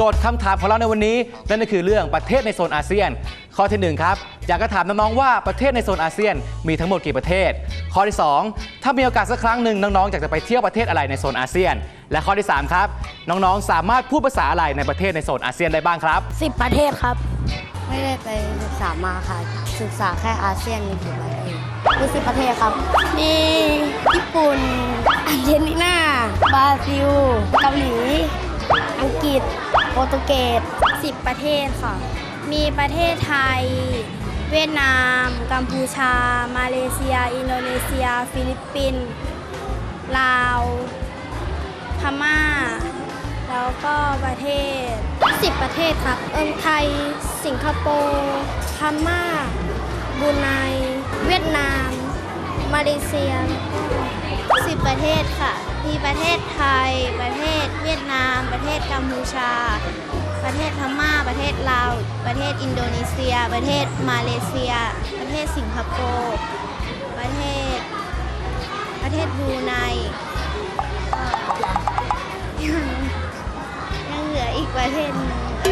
โจทย์คำถามของเราในวันนี้ นั่นก็คือเรื่องประเทศในโซนอาเซียน ข้อที่หนึ่งครับ อยากจะถามน้องๆว่าประเทศในโซนอาเซียน มีทั้งหมดกี่ประเทศ ข้อที่สองถ้ามีโอกาสสักครั้งหนึ่งน้องๆอยากจะไปเที่ยวประเทศอะไรในโซนอาเซียน และข้อที่สามครับ น้องๆสามารถพูดภาษาอะไรในประเทศในโซนอาเซียนได้บ้างครับสิบประเทศครับ ไม่ได้ไปศึกษามาค่ะ ศึกษาแค่อาเซียนมีกี่ประเทศมีสิบประเทศครับ มีญี่ปุ่นอาร์เจนตินา บราซิล เกาหลี อังกฤษ โปรตุเกส10 ประเทศค่ะ มีประเทศไทย เวียดนาม กัมพูชา มาเลเซีย อินโดนีเซีย ฟิลิปปินส์ลาว พม่า แล้วก็ประเทศ 10 ประเทศครับ เอิมไทย สิงคโปร์พม่าบรูไน เวียดนาม มาเลเซีย 10 ประเทศค่ะ มีประเทศไทย ประเทศเวียดนาม ประเทศกัมพูชา ประเทศพม่า ประเทศลาว ประเทศอินโดนีเซีย ประเทศมาเลเซีย ประเทศสิงคโปร์ ประเทศ ประเทศบรูไนเอ่อยังเหลืออีกประเทศนึงเอ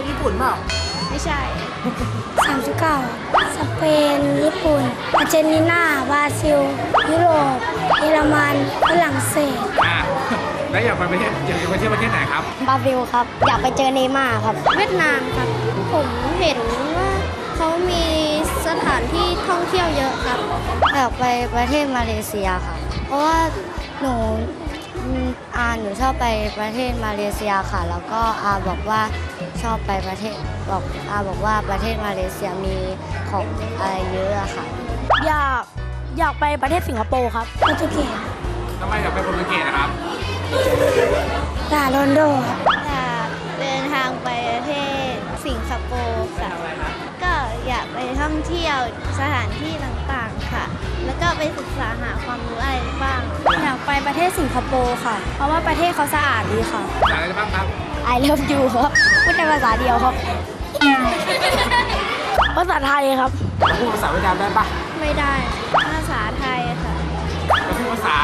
อญี่ปุ่นเปล่า ไม่ใช่ 39 สเปน ญี่ปุ่น อาร์เจนตินา บราซิล ยุโรป เยอรมัน ฝรั่งเศส อ่าแล้วอยากไปประเทศอยากไปเที่ยวประเทศไหนครับ บราซิลครับ อยากไปเจอเนย์ม่าร์ครับ เวียดนามครับ ผมเห็นว่าเขามีสถานที่ท่องเที่ยวเยอะครับ อยากไปประเทศมาเลเซียค่ะ เพราะว่าหนู อืมอาหนูชอบไปประเทศมาเลเซียค่ะ แล้วก็อาบอกว่าชอบไปประเทศบอกอาบอกว่าประเทศมาเลเซียมีของอะไรเยอะอะค่ะ อยากอยากไปประเทศสิงคโปร์ครับโปรตุเกสทำไมอยากไปโปรตุเกสนะครับลาโรนโดครับอยากเดินทางไปประเทศสิงคโปร์ค่ะก็อยากไปท่องเที่ยวสถานที่ต่างๆค่ะแล้วก็ ไปศึกษาหาความรู้อะไรบ้าง อยากไปประเทศสิงคโปร์ค่ะ เพราะว่าประเทศเขาสะอาดดีค่ะอยากอะไรบ้างครับ I love you ครับพูดในภาษาเดียวครับ ภาษาไทยครับพูดภาษาเวียดนามได้ปะไม่ได้ ภาษาไทยค่ะ แล้วพูดภาษา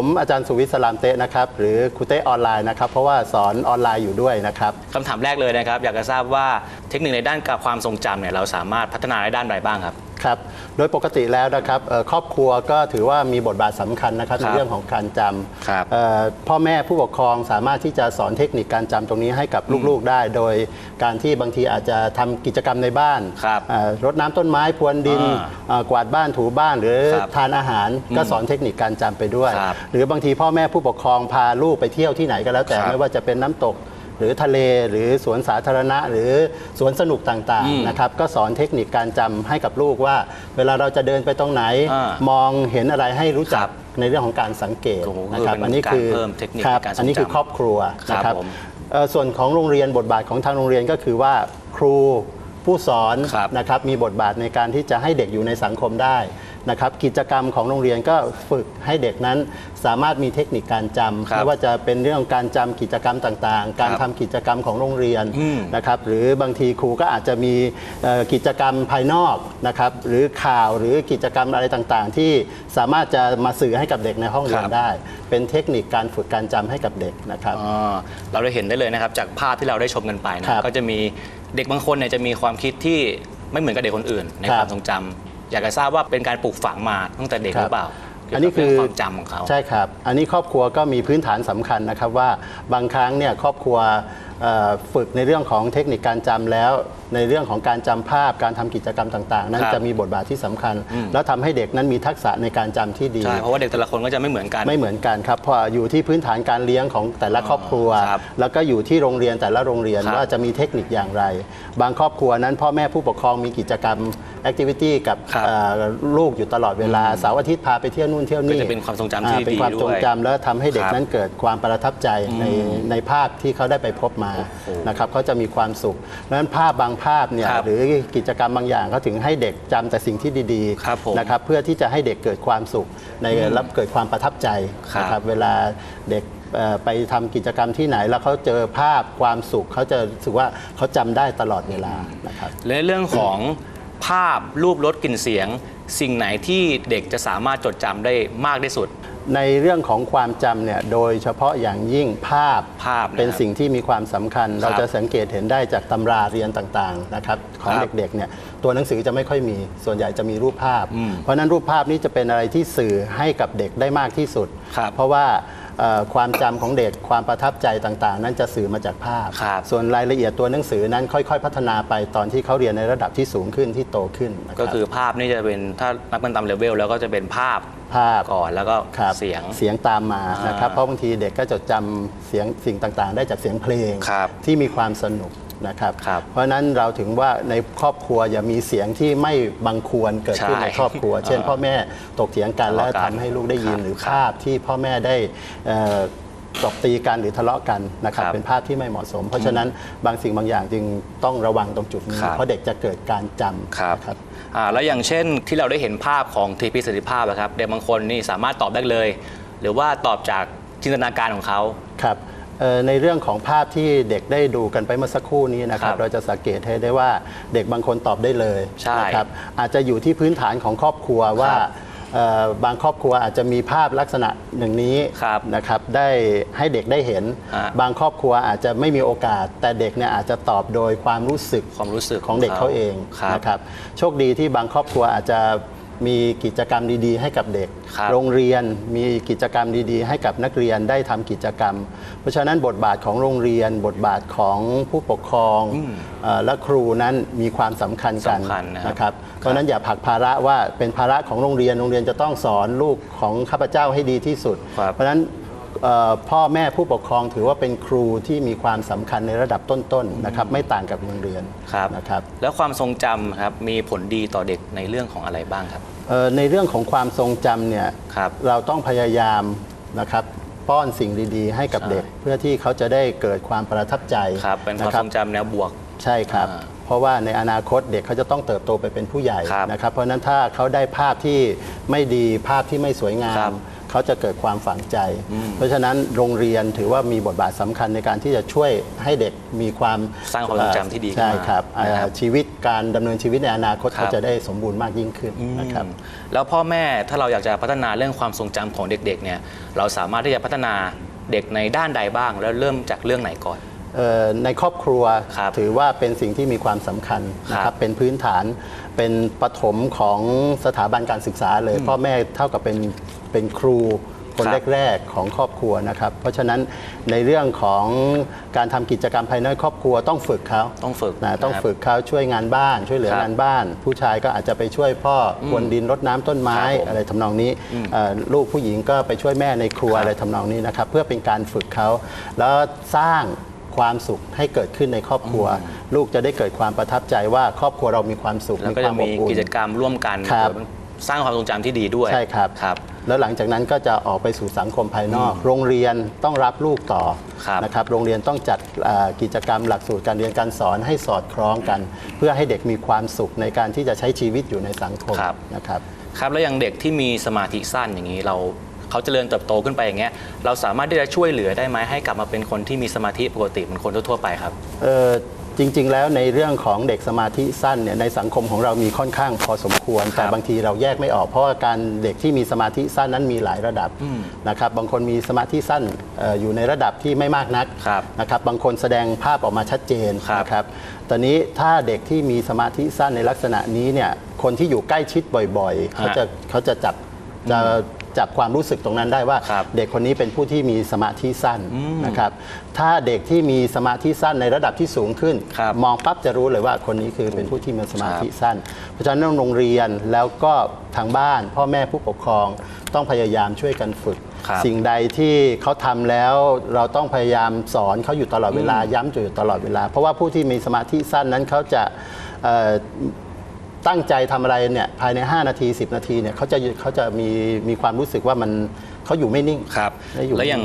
ผมอาจารย์สุวิทย์สลามเตะนะครับ หรือครูเตะออนไลน์นะครับ เพราะว่าสอนออนไลน์อยู่ด้วยนะครับ คำถามแรกเลยนะครับ อยากจะทราบว่าเทคนิคในด้านกับความทรงจำเนี่ยเราสามารถพัฒนาในด้านใดบ้างครับ ครับ โดยปกติแล้วนะครับเอ่อครอบครัวก็ถือว่ามีบทบาทสำคัญนะครับคในรับเรื่องของการจครับำเอ่อพ่อแม่ผู้ปกครองสามารถที่จะสอนเทคนิคการจำตรงนี้ให้กับลูกๆได้ โดยการที่บางทีอาจจะทำกิจกรรมในบ้านครับเอ่อรดน้ำต้นไม้พรวนดินอ่าเอ่อกวาดบ้านถูบ้านหรือครับทานอาหารก็สอนเทคนิคการจำไปด้วย ครับหรือบางทีพ่อแม่ผู้ปกครองพาลูกไปเที่ยวที่ไหนก็แล้วแต่ครับ ไม่ว่าจะเป็นน้ำตก หรือทะเลหรือสวนสาธารณะ หรือสวนสนุกต่างอืมๆนะครับก็สอนเทคนิคการจำให้กับลูกว่า เวลาเราจะเดินไปตรงไหนอ่ามองเห็นอะไรให้รู้จัครักบในเรื่องของการสังเกตโอ้โหนะครับคือเป็นอันนี้คือการเพิ่มเทคนิคครับในการทรงจำอันนี้คือครอบครัวนะคครัรับบผมเอ่อส่วนของโรงเรียนบทบาทของทางโรงเรียนก็คือว่าครูผู้สอนครับนะครับมีบทบาทในการที่จะให้เด็กอยู่ในสังคมได้ นะครับกิจกรรมของโรงเรียนก็ฝึกให้เด็กนั้นสามารถมีเทคนิคการจำครับไม่ว่าจะเป็นเรื่องของการจำกิจกรรมต่างๆ การครับทำกิจกรรมของโรงเรียนอืมนะครับหรือบางทีครูก็อาจจะมีเอ่อกิจกรรมภายนอกนะครับหรือข่าวหรือกิจกรรมอะไรต่างๆ ที่สามารถจะมาสื่อให้กับเด็กในห้องเรียนครับ ได้ เป็นเทคนิคการฝึกการจำให้กับเด็กนะครับอ๋อเราได้เห็นได้เลยนะครับ จากภาพที่เราได้ชมกันไปนะครับก็จะมีเด็กบางคนเนี่ยจะมีความคิดที่ไม่เหมือนกับเด็กคนอื่น ในครับความทรงจำ อยากจะทราบว่าเป็นการปลูกฝังมาตั้งแต่เด็กครับหรือเปล่าเกี่ยวอันกันี้บคืเรื่อองความจำของเขาใช่ครับ อันนี้ครอบครัวก็มีพื้นฐานสำคัญนะครับว่าบางครั้งเนี่ยครอบครัวเอ่อฝึกในเรื่องของเทคนิคการจำแล้วในเรื่องของการจำภาพการทำกิจกรรมต่าง ๆ นั้นครับจะมีบทบาทที่สำคัญ แล้วทำให้เด็กนั้นมีทักษะในการจำที่ดีใช่เพราะว่าเด็กแต่ละคนก็จะไม่เหมือนกันไม่เหมือนกันครับเพราะอยู่ที่พื้นฐานการเลี้ยงของแต่ละครอบครัวครับแล้วก็อยู่ที่โรงเรียนแต่ละโรงเรียนครับว่าจะมีเทคนิคอย่างไร บางครอบครัวนั้นพ่อแม่ผู้ปกครองมีกิจกรรมแอคทิวิตี้กับครับเอ่อลูกอยู่ตลอดเวลาเสาร์อาทิตย์พาไปเที่ยวนู่นเที่ยวนี่ก็จะเป็นความทรงจำที่อ่าเป็นดีความทรงด้วยจำแล้วทำให้เด็กครับนั้นเกิดความประทับใจในในภาพที่เขาได้ไปพบมาโอ้โหนะครับเขาจะมีความสุขดังนั้นภาพบางภาพเนี่ยครับหรือกิจกรรมบางอย่างเขาถึงให้เด็กจำแต่สิ่งที่ดีครับผมๆนะครับเพื่อที่จะให้เด็กเกิดความสุขในรับเกิดความประทับใจครับ นะครับเวลาเด็กเอ่อไปทำกิจกรรมที่ไหนแล้วเขาเจอภาพความสุขเขาจะรู้สึกว่าเขาจำได้ตลอดเวลานะครับ และเรื่องของภาพรูปรสกลิ่นเสียง สิ่งไหนที่เด็กจะสามารถจดจำได้มากที่สุด ในเรื่องของความจำเนี่ยโดยเฉพาะอย่างยิ่งภาพภาพนะครับเป็นสิ่งที่มีความสำคัญครับเราจะสังเกตเห็นได้จากตำราเรียนต่างๆนะครับของครับเด็กๆเนี่ยตัวหนังสือจะไม่ค่อยมีส่วนใหญ่จะมีรูปภาพ อืมเพราะฉะนั้นรูปภาพนี้จะเป็นอะไรที่สื่อให้กับเด็กได้มากที่สุด ครับเพราะว่าเอ่อความจำของเด็กความประทับใจต่างๆ นั้นจะสื่อมาจากภาพ ครับส่วนรายละเอียดตัวหนังสือนั้นค่อย ๆ พัฒนาไปตอนที่เขาเรียนในระดับที่สูงขึ้นที่โตขึ้นนะรับ ก็คือภาพนี่จะเป็นถ้านับเป็นตามเลเวลแล้วก็จะเป็นภาพ ภาพก่อนแล้วก็ครับเสียง เสียงตามมานะครับอ่าเพราะบางทีเด็กก็จดจำเสียงสิ่งต่างๆ ได้จากเสียงเพลงครับที่มีความสนุกนะครับ ครับเพราะฉะนั้นเราถึงว่าในครอบครัวอย่ามีเสียงที่ไม่บังควรเกิดขึ้นใช่ในครอบครัว เช่นอ่าพ่อแม่ตกเถียงกันทะและเลาะกันทำให้ลูกได้ยินครับหรือภาพที่พ่อแม่ได้เอ่อ ตบตีกันหรือทะเลาะกันนะครับครับเป็นภาพที่ไม่เหมาะสม เพราะฉะนั้นบางสิ่งบางอย่างจึงต้องระวังตรงจุดนี้ ครับ เพราะเด็กจะเกิดการจำครับนะครับ อ่าแล้วอย่างเช่นที่เราได้เห็นภาพของทีพีประสิทธิภาพอะครับเด็กบางคนนี่สามารถตอบได้เลย หรือว่าตอบจากจินตนาการของเขา ครับเอ่อในเรื่องของภาพที่เด็กได้ดูกันไปเมื่อสักครู่นี้นะครับ ครับเราจะสังเกตให้ได้ว่าเด็กบางคนตอบได้เลยใช่นะครับอาจจะอยู่ที่พื้นฐานของครอบครัวว่าครับ เอ่อบางครอบครัวอาจจะมีภาพลักษณะหนึ่งนี้ครับนะครับได้ให้เด็กได้เห็น ฮะ บางครอบครัวอาจจะไม่มีโอกาส แต่เด็กเนี่ยอาจจะตอบโดยความรู้สึก ความรู้สึกของเด็กเขาเองครับ นะครับ โชคดีที่บางครอบครัวอาจจะ มีกิจกรรมดีๆ ให้กับเด็ก ครับโรงเรียนมีกิจกรรมดีๆ ให้กับนักเรียนได้ทำกิจกรรม เพราะฉะนั้นบทบาทของโรงเรียน บทบาทของผู้ปกครองเอ่อและครูนั้นมีความสำคัญกันสำคัญนะครับ นะครับ เพราะฉะนั้นอย่าผลักภาระว่าเป็นภาระของโรงเรียน โรงเรียนจะต้องสอนลูกของข้าพเจ้าให้ดีที่สุด ครับ เพราะฉะนั้นเอ่อ พ่อแม่ผู้ปกครองถือว่าเป็นครูที่มีความสำคัญในระดับต้นๆนะครับไม่ต่างกับโรงเรียนครับนะครับ แล้วความทรงจำครับมีผลดีต่อเด็กในเรื่องของอะไรบ้างครับเอ่อในเรื่องของความทรงจำเนี่ยครับเราต้องพยายามนะครับป้อนสิ่งดีๆ ให้กับใช่เด็ก เพื่อที่เขาจะได้เกิดความประทับใจครับเป็นความนะทรงจำแนวบวกใช่ครับอ่าเพราะว่าในอนาคตเด็กเขาจะต้องเติบโตไปเป็นผู้ใหญ่ครับนะครับ เพราะฉะนั้นถ้าเขาได้ภาพที่ไม่ดีภาพที่ไม่สวยงาครัมบ เขาจะเกิดความฝังใจ เพราะฉะนั้นโรงเรียนถือว่ามีบทบาทสำคัญในการที่จะช่วยให้เด็กมีความสร้างความทรงจำที่ดีขึ้นมาใช่ครับอ่านะครับชีวิตการดำเนินชีวิตในอนาคตครับเขาจะได้สมบูรณ์มากยิ่งขึ้นนะครับอืมแล้วพ่อแม่ถ้าเราอยากจะพัฒนาเรื่องความทรงจำของเด็กๆเนี่ยเราสามารถที่จะพัฒนาเด็กในด้านใดบ้าง แล้วเริ่มจากเรื่องไหนก่อนเอ่อ ในครอบครัวครับถือว่าเป็นสิ่งที่มีความสำคัญนะคครัรับบเป็นพื้นฐานเป็นปฐมของสถาบันการศึกษาเลยพ่อแม่เท่ากับเป็นเป็นครูคนครับแรก ๆ ของครอบครัวนะครับ เพราะฉะนั้นในเรื่องของการทำกิจกรรมภายในครอบครัวต้องฝึกเขาต้องฝึกนะต้องนะครับฝึกเขาช่วยงานบ้าน ช่วยเหลือครับงานบ้าน ผู้ชายก็อาจจะไปช่วยพ่อพรวนดินรดน้ำต้นไม้ครับผม อะไรทำนองนี้เอ่อลูกผู้หญิงก็ไปช่วยแม่ในครัว ครับอะไรทำนองนี้นะครับเพื่อเป็นการฝึกเขาแล้วสร้าง ความสุขให้เกิดขึ้นในครอบครัว ลูกจะได้เกิดความประทับใจว่าครอบครัวเรามีความสุขแล้วมีก็คจะวามอมีบอุ่นกิจกรรมร่วมกันครับสร้างความทรงจำที่ดีด้วยใช่ครับครับ แล้วหลังจากนั้นก็จะออกไปสู่สังคมภายนอก โรงเรียนต้องรับลูกต่อครับนะครับโรงเรียนต้องจัดเอ่อกิจกรรมหลักสูตรการเรียนการสอนให้สอดคล้องกัน เพื่อให้เด็กมีความสุขในการที่จะใช้ชีวิตอยู่ในสังคมครับนะครับครับแล้วอย่างเด็กที่มีสมาธิสั้นอย่างนี้เรา เขาเจริญเติบโตขึ้นไปอย่างเงี้ยเราสามารถที่จะช่วยเหลือได้ไหมให้กลับมาเป็นคนที่มีสมาธิปกติเหมือนคนทั่วๆไปครับ เอ่อจริง ๆ แล้วในเรื่องของเด็กสมาธิสั้นเนี่ยในสังคมของเรามีค่อนข้างพอสมควร แต่บางทีเราแยกไม่ออกเพราะว่าการเด็กที่มีสมาธิสั้นนั้นมีหลายระดับนะครับบางคนมีสมาธิสั้นเอ่ออยู่ในระดับที่ไม่มากนักครับนะครับบางคนแสดงภาพออกมาชัดเจนครับนะครับตอนนี้ถ้าเด็กที่มีสมาธิสั้นในลักษณะนี้เนี่ยคนที่อยู่ใกล้ชิดบ่อย ๆ เขาจะเขาจะจับจะ จับความรู้สึกตรงนั้นได้ว่า ครับเด็กคนนี้เป็นผู้ที่มีสมาธิสั้นนะครับ ถ้าเด็กที่มีสมาธิสั้นในระดับที่สูงขึ้น ครับ มองปั๊บจะรู้เลยว่าคนนี้คือเป็นผู้ที่มีสมาธิสั้น เพราะฉะนั้นโรงเรียนแล้วก็ทางบ้าน พ่อแม่ผู้ปกครองต้องพยายามช่วยกันฝึก ครับสิ่งใดที่เขาทำแล้วเราต้องพยายามสอนเขาอยู่ตลอดเวลาย้ำอยู่ตลอดเวลา เพราะว่าผู้ที่มีสมาธิสั้นนั้นเขาจะเอ่อ ตั้งใจทำอะไรเนี่ยภายใน 5 นาที 10 นาทีเนี่ยเขาจะเขาจะมีมีความรู้สึกว่ามันเขาอยู่ไม่นิ่งครับได้อยู่แล้วอย่าง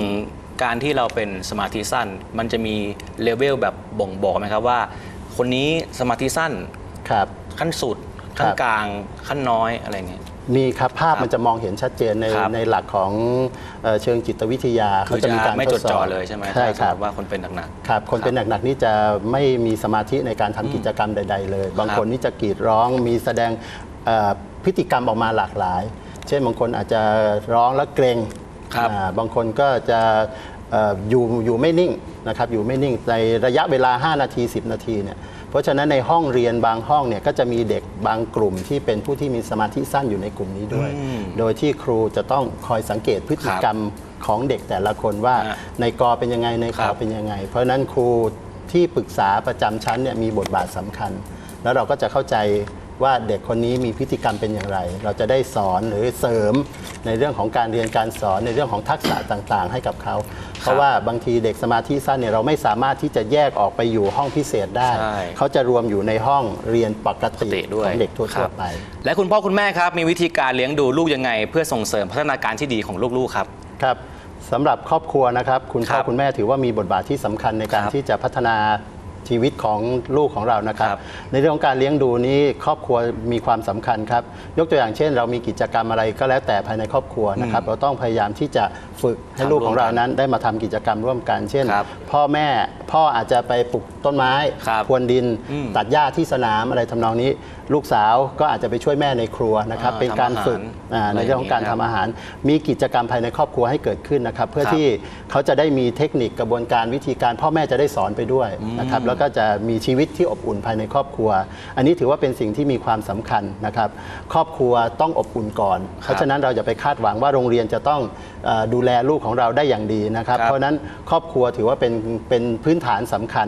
การที่เราเป็นสมาธิสั้น มันจะมีเลเวลแบบบ่งบอกไหมครับว่า คนนี้สมาธิสั้นครับขั้นสุดขั้นครับกลางขั้นน้อยอะไรเงี้ย มีครับภาพมันจะมองเห็นชัดเจนในครับ ในหลักของเอ่อเชิงจิตวิทยาคือจะมีการไม่ทจดดสอบจ่อเลยใช่ไหมใช่ถ้าคสมรับมติว่าคนเป็นหนัก ครับ คนเป็นหนัก ๆ นี่จะไม่มีสมาธิในการทำกิจกรรมใด ๆ เลย บางคนนี่จะกรีดร้อง มีแสดงเอ่อพฤติกรรมออกมาหลากหลาย เช่นบางคนอาจจะร้องแล้วเกรงครับอ่าบางคนก็จะเอ่ออยู่อยู่ไม่นิ่งนะครับ อยู่ไม่นิ่งในระยะเวลา 5 นาที 10 นาทีเนี่ย เพราะฉะนั้นในห้องเรียนบางห้องเนี่ยก็จะมีเด็กบางกลุ่มที่เป็นผู้ที่มีสมาธิสั้นอยู่ในกลุ่มนี้ด้วย อืมโดยที่ครูจะต้องคอยสังเกตพฤติกรรมของเด็กแต่ละคนว่าฮะในกอเป็นยังไงในขครัอบเป็นยังไง เพราะฉะนั้นครูที่ปรึกษาประจำชั้นเนี่ยมีบทบาทสำคัญ แล้วเราก็จะเข้าใจ ว่าเด็กคนนี้มีพฤติกรรมเป็นอย่างไร เราจะได้สอนหรือเสริมในเรื่องของการเรียนการสอนในเรื่องของทักษะต่างๆ ให้กับเขา เพราะว่าบางทีเด็กสมาธิสั้นเนี่ยเราไม่สามารถที่จะแยกออกไปอยู่ห้องพิเศษได้ ใช่ เขาจะรวมอยู่ในห้องเรียนปกปกติติด้วยของเด็กทั่ครัวบๆไป และคุณพ่อคุณแม่ครับ มีวิธีการเลี้ยงดูลูกยังไง เพื่อส่งเสริมพัฒนาการที่ดีของลูกๆครับ ครับสำหรับครอบครัวนะครับ คุณพ่อครับคุณแม่ถือว่ามีบทบาทที่สำคัญในการครับที่จะพัฒนา ชีวิตของลูกของเรานะครับ ครับในเรื่องของการเลี้ยงดูนี้ครอบครัวมีความสำคัญครับ ยกตัวอย่างเช่น เรามีกิจกรรมอะไรก็แล้วแต่ภายในครอบครัวนะครับ เราต้องพยายามที่จะฝึกให้ทำลูกของเราร่วมกันนั้นได้มาทำกิจกรรมร่วมกัน เช่น ครับพ่อแม่พ่ออาจจะไปปลูกต้นไม้ครับพรวนดิน อืมตัดหญ้าที่สนามอะไรทำนองนี้ ลูกสาวก็อาจจะไปช่วยแม่ในครัวนะครับอ่าเป็นการทำอาหารฝึกอ่าในเรื่องของการอะไรอย่างนี้ทำอาหาร มีกิจกรรมภายในครอบครัวให้เกิดขึ้นนะครับ เพื่อครับ ที่เขาจะได้มีเทคนิคกระบวนการวิธีการ พ่อแม่จะได้สอนไปด้วยนะครับแล้วก็จะมีชีวิตที่อบอุ่นภายในครอบครัว อันนี้ถือว่าเป็นสิ่งที่มีความสำคัญนะครับ ครอบครัวต้องอบอุ่นก่อน เพราะฉะนั้นเราจะไปคาดหวังว่าโรงเรียนจะต้องเอ่อดูแลลูกของเราได้อย่างดีนะครับครับเพราะฉะนั้นครอบครัวถือว่าเป็นเป็นพื้นฐานสำคัญ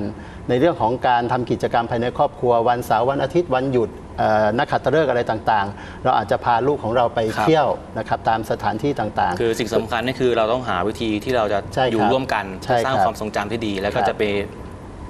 ในเรื่องของการทำกิจกรรมภายในครอบครัววันเสาร์วันอาทิตย์วันหยุดเอ่อนักขัตฤกษ์อะไรต่างๆ เราอาจจะพาลูกของเราไปครับเที่ยวนะครับตามสถานที่ต่างๆ คือสิ่งสำคัญนี่คือเราต้องหาวิธีที่เราจะใช่ครับอยู่ร่วมกันใช่สร้างครับความทรงจำที่ดี แล้วก็ครับจะไป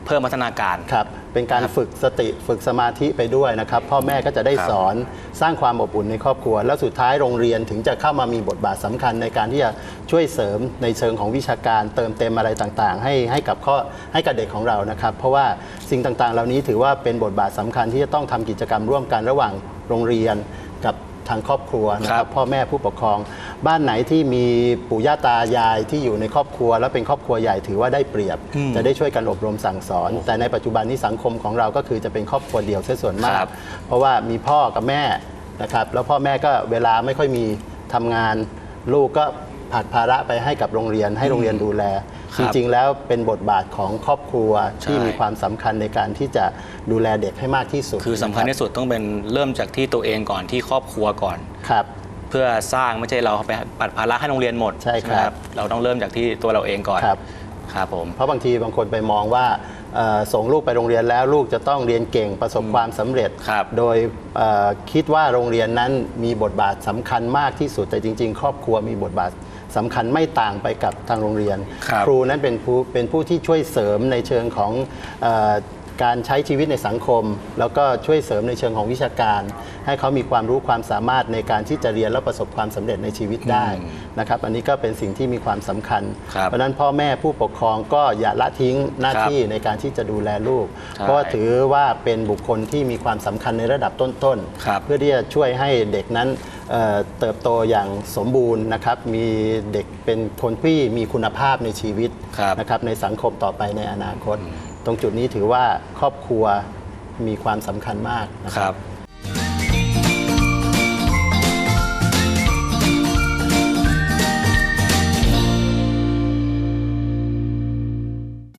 เพิ่มพัฒนาการ ครับเป็นการฝึกสติฝึกสมาธิไปด้วยนะครับ พ่อแม่ก็จะได้ครับสอนสร้างความอบอุ่นในครอบครัว แล้วสุดท้ายโรงเรียนถึงจะเข้ามามีบทบาทสำคัญในการที่จะช่วยเสริมในเชิงของวิชาการเติมเต็มอะไรต่างๆ ให้ให้กับข้อให้กับเด็กของเรานะครับ เพราะว่าสิ่งต่างๆ เหล่านี้ถือว่าเป็นบทบาทสำคัญที่จะต้องทำกิจกรรมร่วมกันระหว่างโรงเรียนกับทางครอบครัวนะคครัรับ บ พ่อแม่ผู้ปกครอง บ้านไหนที่มีปู่ย่าตายายที่อยู่ในครอบครัว แล้วเป็นครอบครัวใหญ่ถือว่าได้เปรียบ จะได้ช่วยกันอบรมสั่งสอน แต่ในปัจจุบันนี้สังคมของเราก็คือจะเป็นครอบครัวเดี่ยวเสียส่วนมาครักบเพราะว่ามีพ่อกับแม่นะครับแล้วพ่อแม่ก็เวลาไม่ค่อยมีทำงาน ลูกก็ผลัดภาระไปให้กับโรงเรียนให้โรงเรียนดูแลคจรับริงๆ แล้วเป็นบทบาทของครอบครัวที่ใช่มีความสำคัญในการที่จะดูแลเด็กให้มากที่สุด คือสำคัญนะที่สุดต้องเป็นเริ่มจากที่ตัวเองก่อนที่ครอบครัวก่อนครับเพื่อสร้างไม่ใช่เราไปปัดภาระให้โรงเรียนหมดใช่ครับ ไหมเราต้องเริ่มจากที่ตัวเราเองก่อนครับ ครับผม เพราะบางทีบางคนไปมองว่าเอ่อส่งลูกไปโรงเรียนแล้วลูกจะต้องเรียนเก่งประสบความสำเร็จ ครับโดยเอ่อคิดว่าโรงเรียนนั้นมีบทบาทสำคัญมากที่สุดแต่จริง ๆ ครอบครัวมีบทบาทสำคัญไม่ต่างไปกับทางโรงเรียนครับครูนั้นเป็นผู้เป็นผู้ที่ช่วยเสริมในเชิงของเออ การใช้ชีวิตในสังคม แล้วก็ช่วยเสริมในเชิงของวิชาการ ให้เขามีความรู้ความสามารถในการที่จะเรียนและประสบความสำเร็จในชีวิตได้นะครับอันนี้ก็เป็นสิ่งที่มีความสำคัญครับเพราะฉะนั้นพ่อแม่ผู้ปกครองก็อย่าละทิ้งหน้าครับที่ในการที่จะดูแลลูกใช่เพราะว่าถือว่าเป็นบุคคลที่มีความสำคัญในระดับต้นครับเพื่อที่จะช่วยให้เด็กนั้นเอ่อเติบโตอย่างสมบูรณ์นะครับ มีเด็กเป็นคนที่มีคุณภาพในชีวิตครับนะครับในสังคมต่อไปในอนาคต ตรงจุดนี้ถือว่าครอบครัวมีความสำคัญมากนะคครัรับ บ